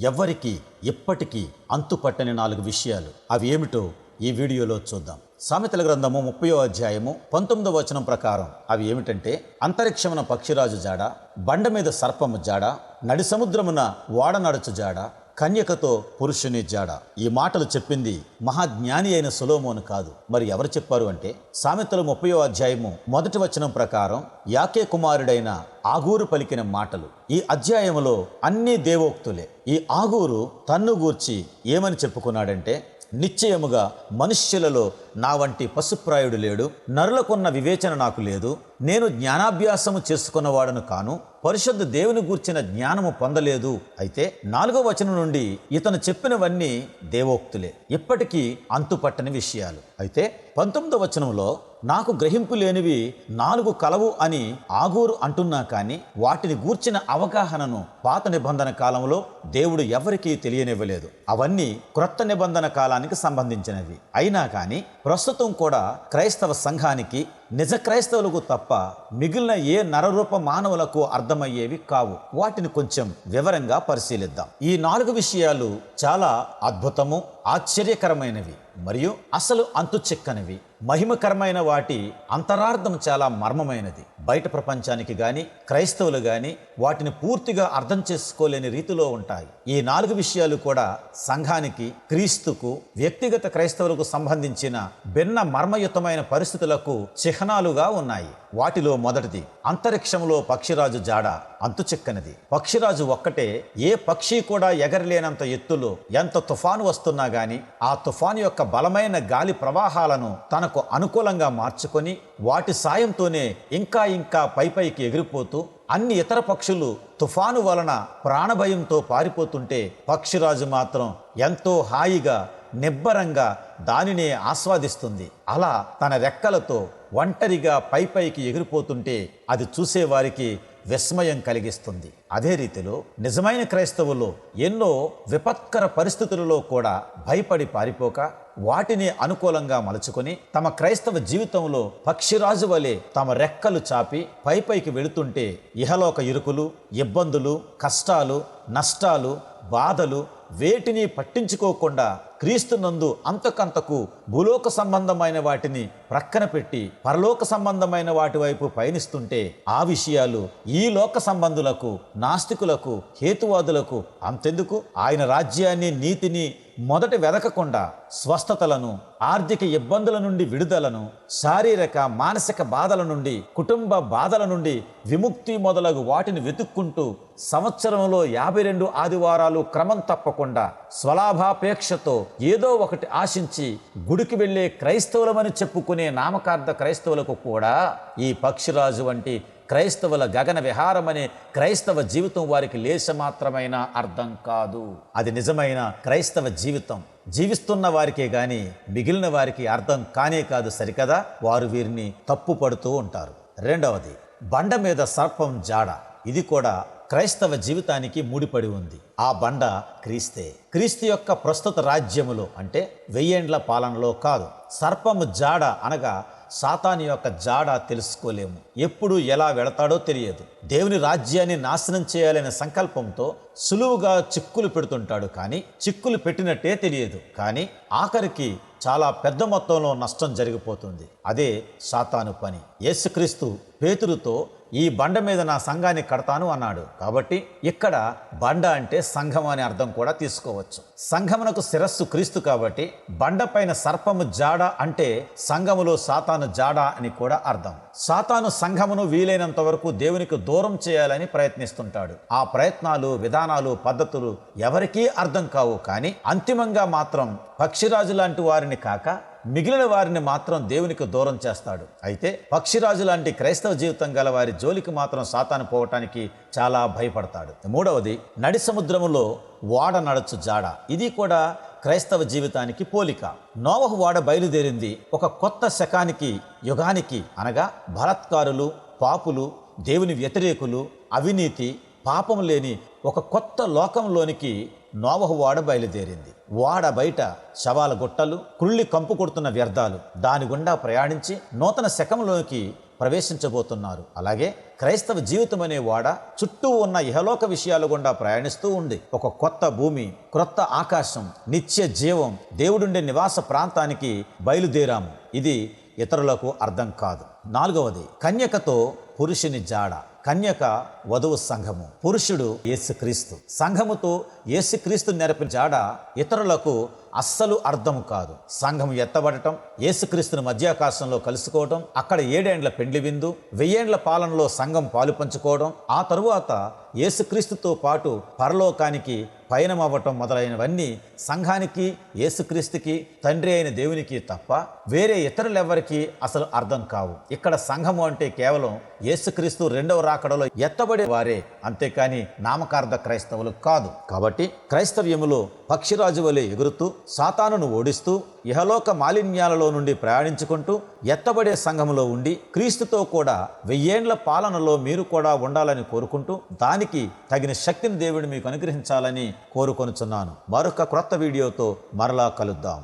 ఎవ్వరికి ఎప్పటికీ అంతుపట్టని నాలుగు విషయాలు. అవి ఏమిటో ఈ వీడియోలో చూద్దాం. సామెతల గ్రంథము ముప్పయో అధ్యాయము పంతొమ్మిదో వచనం ప్రకారం. అవి ఏమిటంటే అంతరిక్షమున పక్షిరాజు జాడ బండ మీద సర్పము జాడ నడి సముద్రమున వాడనడుచు జాడ కన్యకతో పురుషుని జాడ. ఈ మాటలు చెప్పింది మహాజ్ఞాని అయిన సులోమోను కాదు. మరి ఎవరు చెప్పారు అంటే సామెతలు ముప్పయో అధ్యాయము మొదటి వచనం ప్రకారం యాకే కుమారుడైన ఆగూరు పలికిన మాటలు. ఈ అధ్యాయములో అన్ని దేవోక్తులే. ఈ ఆగూరు తన్ను గూర్చి ఏమని చెప్పుకున్నాడంటే నిశ్చయముగా మనుష్యులలో నా వంటి పశుప్రాయుడు లేడు. నరులకున్న వివేచన నాకు లేదు. నేను జ్ఞానాభ్యాసము చేసుకున్నవాడను కాను. పరిశుద్ధ దేవుని గూర్చిన జ్ఞానము పొందలేదు. అయితే నాలుగో వచనం నుండి ఇతను చెప్పినవన్నీ దేవోక్తులే. ఇప్పటికీ అంతుపట్టని విషయాలు. అయితే పంతొమ్మిదో వచనంలో నాకు గ్రహింపు లేనివి నాలుగు కలవు అని ఆగూరు అంటున్నా కానీ వాటిని గూర్చిన అవగాహనను పాత నిబంధన కాలంలో దేవుడు ఎవరికీ తెలియనివ్వలేదు. అవన్నీ క్రొత్త నిబంధన కాలానికి సంబంధించినవి. అయినా కానీ ప్రస్తుతం కూడా క్రైస్తవ సంఘానికి నిజ క్రైస్తవులకు తప్ప మిగిలిన ఏ నరరూప మానవులకు అర్థమయ్యేవి కావు. వాటిని కొంచెం వివరంగా పరిశీలిద్దాం. ఈ నాలుగు విషయాలు చాలా అద్భుతము ఆశ్చర్యకరమైనవి మరియు అసలు అంతు చిక్కనివి. మహిమకరమైన వాటి అంతరార్థం చాలా మర్మమైనది. బయట ప్రపంచానికి కానీ క్రైస్తవులు కానీ వాటిని పూర్తిగా అర్థం చేసుకోలేని రీతిలో ఉంటాయి. ఈ నాలుగు విషయాలు కూడా సంఘానికి క్రీస్తుకు వ్యక్తిగత క్రైస్తవులకు సంబంధించిన భిన్న మర్మయుతమైన పరిస్థితులకు చిహ్నాలుగా ఉన్నాయి. వాటిలో మొదటిది అంతరిక్షంలో పక్షిరాజు జాడ అంతుచిక్కనిది పక్షిరాజు ఒక్కటే ఏ పక్షి కూడా ఎగరలేనంత ఎత్తులో ఎంత తుఫాను వస్తున్నా గాని ఆ తుఫాను యొక్క బలమైన గాలి ప్రవాహాలను తనకు అనుకూలంగా మార్చుకొని వాటి సాయంతోనే ఇంకా ఇంకా పై పైకి ఎగిరిపోతూ అన్ని ఇతర పక్షులు తుఫాను వలన ప్రాణభయంతో పారిపోతుంటే పక్షిరాజు మాత్రం ఎంతో హాయిగా నిబ్బరంగా దానినే ఆస్వాదిస్తుంది. అలా తన రెక్కలతో ఒంటరిగా పై పైకి ఎగిరిపోతుంటే అది చూసేవారికి విస్మయం కలిగిస్తుంది. అదే రీతిలో నిజమైన క్రైస్తవులు ఎన్నో విపత్కర పరిస్థితులలో కూడా భయపడి పారిపోక వాటిని అనుకూలంగా మలుచుకొని తమ క్రైస్తవ జీవితంలో పక్షిరాజు వలె తమ రెక్కలు చాపి పై పైకి వెళుతుంటే ఇహలోక ఇరుకులు ఇబ్బందులు కష్టాలు నష్టాలు బాధలు వేటిని పట్టించుకోకుండా క్రీస్తునందు అంతకంతకు భూలోక సంబంధమైన వాటిని ప్రక్కన పెట్టి పరలోక సంబంధమైన వాటి వైపు పయనిస్తుంటే ఆ విషయాలు ఈ లోక సంబంధులకు నాస్తికులకు హేతువాదులకు అంతెందుకు? ఆయన రాజ్యాన్ని నీతిని మొదట వెదకకుండా స్వస్థతలను ఆర్థిక ఇబ్బందుల నుండి విడుదలను శారీరక మానసిక బాధల నుండి కుటుంబ బాధల నుండి విముక్తి మొదలగు వాటిని వెతుక్కుంటూ సంవత్సరంలో యాభై రెండు ఆదివారాలు క్రమం తప్పకుండా స్వలాభాపేక్షతో ఏదో ఒకటి ఆశించి గుడికి వెళ్ళే క్రైస్తవులమని చెప్పుకునే నామకార్థ క్రైస్తవులకు కూడా ఈ పక్షిరాజు వంటి క్రైస్తవుల గగన విహారమనే క్రైస్తవ జీవితం వారికి లేశమాత్రమైన అర్థం కాదు. అది నిజమైన క్రైస్తవ జీవితం. జీవిస్తున్న వారికే గాని మిగిలిన వారికి అర్థం కానే కాదు సరికదా? వారు వీరిని తప్పు పడుతూ ఉంటారు. రెండవది బండ మీద సర్పం జాడ. ఇది కూడా క్రైస్తవ జీవితానికి ముడిపడి ఉంది. ఆ బండ క్రీస్తే. క్రీస్తు యొక్క ప్రస్తుత రాజ్యములో అంటే వెయ్యేండ్ల పాలనలో కాదు. సర్పము జాడ అనగా సాతాని యొక్క జాడ తెలుసుకోలేము. ఎప్పుడు ఎలా వెళతాడో తెలియదు. దేవుని రాజ్యాన్ని నాశనం చేయాలనే సంకల్పంతో సులువుగా చిక్కులు పెడుతుంటాడు కానీ చిక్కులు పెట్టినట్టే తెలియదు. కానీ ఆఖరికి చాలా పెద్ద మొత్తంలో నష్టం జరిగిపోతుంది. అదే సాతాను పని. యేసుక్రీస్తు పేతురుతో ఈ బండ మీద నా సంఘాన్ని కడతాను అన్నాడు. కాబట్టి ఇక్కడ బండ అంటే సంఘం అనే అర్థం కూడా తీసుకోవచ్చు. సంఘమునకు శిరస్సు క్రీస్తు కాబట్టి బండపైన సర్పము జాడ అంటే సంఘములో సాతాను జాడ అని కూడా అర్థం. సాతాను సంఘమును వీలైనంత వరకు దేవునికి దూరం చేయాలని ప్రయత్నిస్తుంటాడు. ఆ ప్రయత్నాలు విధానాలు పద్ధతులు ఎవరికీ అర్థం కావు కానీ అంతిమంగా మాత్రం పక్షిరాజు లాంటి వారిని కాక మిగిలిన వారిని మాత్రం దేవునికి దూరం చేస్తాడు. అయితే పక్షిరాజు లాంటి క్రైస్తవ జీవితం గల వారి జోలికి మాత్రం సాతాను పోవటానికి చాలా భయపడతాడు. మూడవది నడి సముద్రములో వాడ నడచు జాడ. ఇది కూడా క్రైస్తవ జీవితానికి పోలిక. నోవహు వాడ బయలుదేరింది ఒక కొత్త శకానికి యుగానికి అనగా బలత్కారులు పాపులు దేవుని వ్యతిరేకులు అవినీతి పాపం లేని ఒక కొత్త లోకంలోనికి నోవహు వాడ బయలుదేరింది. వాడ బయట శవాల గుట్టలు కుళ్ళి కంపు కొడుతున్న వ్యర్థాలు దాని గుండా ప్రయాణించి నూతన శకంలోకి ప్రవేశించబోతున్నారు. అలాగే క్రైస్తవ జీవితం అనే వాడ చుట్టూ ఉన్న ఇహలోక విషయాలు గుండా ప్రయాణిస్తూ ఉంది. ఒక కొత్త భూమి క్రొత్త ఆకాశం నిత్య జీవం దేవుడుండే నివాస ప్రాంతానికి బయలుదేరాము. ఇది ఇతరులకు అర్థం కాదు. నాలుగవది కన్యకతో పురుషుని జాడ. కన్యక వధువు సంఘము. పురుషుడు యేసుక్రీస్తు. సంఘముతో యేసుక్రీస్తు నెరపిన జాడ ఇతరులకు అస్సలు అర్థం కాదు. సంఘం ఎత్తబడటం యేసుక్రీస్తుని మధ్యాకాశంలో కలుసుకోవడం అక్కడ ఏడేండ్ల పెండ్లి విందు వెయ్యేండ్ల పాలనలో సంఘం పాలు పంచుకోవడం ఆ తరువాత యేసుక్రీస్తుతో పాటు పరలోకానికి పయనం అవ్వటం మొదలైనవన్నీ సంఘానికి యేసుక్రీస్తుకి తండ్రి అయిన దేవునికి తప్ప వేరే ఇతరులెవ్వరికీ అసలు అర్థం కావు. ఇక్కడ సంఘము అంటే కేవలం యేసుక్రీస్తు రెండవ రాకడలో ఎత్తబడే వారే అంతేకాని నామకార్థ క్రైస్తవులు కాదు. కాబట్టి క్రైస్తవ్యములో పక్షిరాజు వలె ఎగురుతూ సాతానును ఓడిస్తూ ఇహలోక మాలిన్యాలలో నుండి ప్రయాణించుకుంటూ ఎత్తబడే సంఘములో ఉండి క్రీస్తుతో కూడా వెయ్యేండ్ల పాలనలో మీరు కూడా ఉండాలని కోరుకుంటూ దానికి తగిన శక్తిని దేవుడు మీకు అనుగ్రహించాలని కోరుకొనుచున్నాను. మరొక క్రొత్త వీడియోతో మరలా కలుద్దాం.